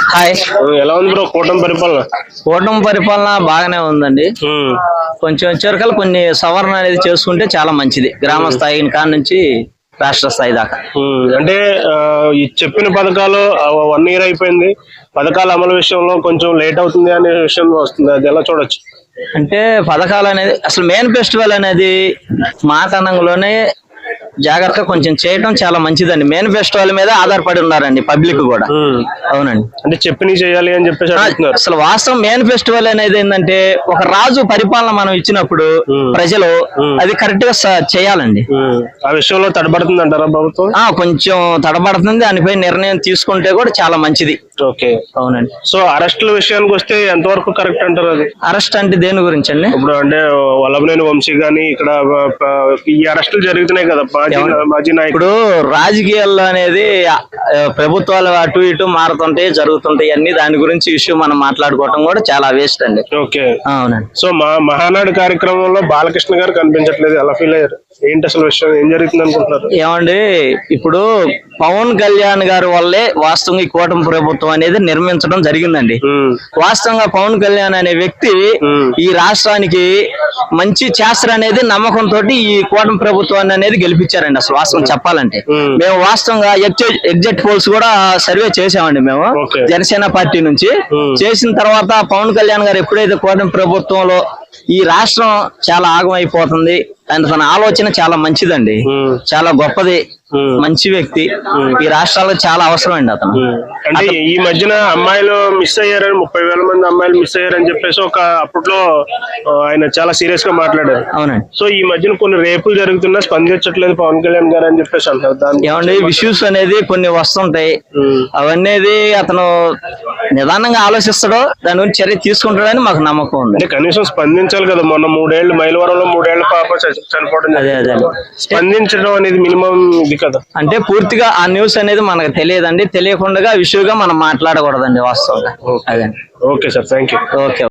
Hi. ఎలా ఉంది bro కూటమి పరిపాలన? కూటమి పరిపాలన బాగానే ఉందండి. కొంచెం వచ్చేవరకల్లా కొన్ని సవరణ అనేది చేసుకుంటే చాలా మంచిది. గ్రామ స్థాయి కాడ నుంచి రాష్ట్ర స్థాయి దాకా. అంటే ఈ చెప్పిన పథకాలు వన్ ఇయర్ అయిపోయింది. పథకాల అమలు విషయంలో కొంచెం లేట్ అవుతుంది అనే విషయం వస్తుంది. అది ఎలా చూడొచ్చు? అంటే పథకాలు అనేది అసలు మెయిన్ ఫెస్టివల్ అనేది మాటనంలోనే జాగ్రత్త కొంచెం చేయడం చాలా మంచిదండి. మెయిన్ ఫెస్టివల్ మీద ఆధారపడి ఉన్నారండి పబ్లిక్ కూడా. అవునండి. అంటే చెప్పినవి చేయాలి అని చెప్పేసి అసలు వాస్తవం మెయిన్ ఫెస్టివల్ అనేది ఏంటంటే ఒక రాజు పరిపాలన మనం ఇచ్చినప్పుడు. ప్రజలు. అది కరెక్ట్గా చేయాలండి. ఆ విషయంలో తడబడుతుంది అంటారా ప్రభుత్వం కొంచెం తడబడుతుంది. దానిపై నిర్ణయం తీసుకుంటే కూడా చాలా మంచిది. ఓకే. అవునండి. సో అరెస్టుల విషయానికి వస్తే ఎంతవరకు కరెక్ట్ అంటారు అది? అరెస్ట్ అంటే దేని గురించి అండి ఇప్పుడు అంటే వల్లభనేని వంశీ గాని ఇక్కడ ఈ అరెస్టులు జరుగుతున్నాయి కదా మాజీ మాజీ నాయకుడు. ఇప్పుడు రాజకీయాల్లో అనేది ప్రభుత్వాలు అటు ఇటు మారుతుంటాయి జరుగుతుంటాయి అన్ని దాని గురించి ఇష్యూ మనం మాట్లాడుకోవటం కూడా చాలా వేస్ట్ అండి. ఓకే. అవునండి. సో మా మహానాడు కార్యక్రమంలో బాలకృష్ణ గారు కనిపించట్లేదు. ఎలా ఫీల్ అయ్యారు? ఏంటి అసలు విషయం? ఏం జరుగుతుంది అనుకుంటున్నారు? ఏమండి ఇప్పుడు పవన్ కళ్యాణ్ గారి వల్లే వాస్తవంగా ఈ కూటమి ప్రభుత్వం అనేది నిర్మించడం జరిగిందండి. వాస్తవంగా పవన్ కళ్యాణ్ అనే వ్యక్తి ఈ రాష్ట్రానికి మంచి చేస్తారు అనేది నమ్మకంతో ఈ కూటమి ప్రభుత్వాన్ని అనేది గెలిపించారండి. అసలు వాస్తవం చెప్పాలంటే. మేము. వాస్తవంగా ఎగ్జాక్ట్ పోల్స్ కూడా సర్వే చేసామండి మేము. జనసేన పార్టీ నుంచి. చేసిన తర్వాత పవన్ కళ్యాణ్ గారు ఎప్పుడైతే కూటమి ప్రభుత్వంలో ఈ రాష్ట్రం చాలా ఆగమైపోతుంది అండ్ తన ఆలోచన చాలా మంచిదండి. చాలా గొప్పది. మంచి వ్యక్తి. ఈ రాష్ట్రాలకు చాలా అవసరం అండి అతను. అంటే ఈ మధ్యన అమ్మాయిలు మిస్ అయ్యారని ముప్పై వేల మంది అమ్మాయిలు మిస్ అయ్యారని చెప్పేసి ఒక అప్పట్లో ఆయన చాలా సీరియస్గా మాట్లాడారు. అవునండి. సో ఈ మధ్యన కొన్ని రేపులు జరుగుతున్నా స్పందించట్లేదు పవన్ కళ్యాణ్ గారు అని చెప్పేసి అంటారు. ఏమండి ఇష్యూస్ అనేది కొన్ని వస్తుంటాయి. అవన్నీ అతను నిదానంగా ఆలోచిస్తాడో దాని గురించి చర్య తీసుకుంటాడని మాకు నమ్మకం ఉంది. అంటే కనీసం స్పందించాలి కదా మొన్న మూడేళ్ళు మైలవరంలో మూడేళ్ళ పాప చనిపోవడం అదే జరిగింది. అదే స్పందించడం అనేది మినిమం ఇది కదా అంటే పూర్తిగా ఆ న్యూస్ అనేది మనకు తెలియదండి. తెలియకుండా విషయంగా మనం మాట్లాడకూడదండి వాస్తవంగా. అదే. Okay sir. Thank you okay.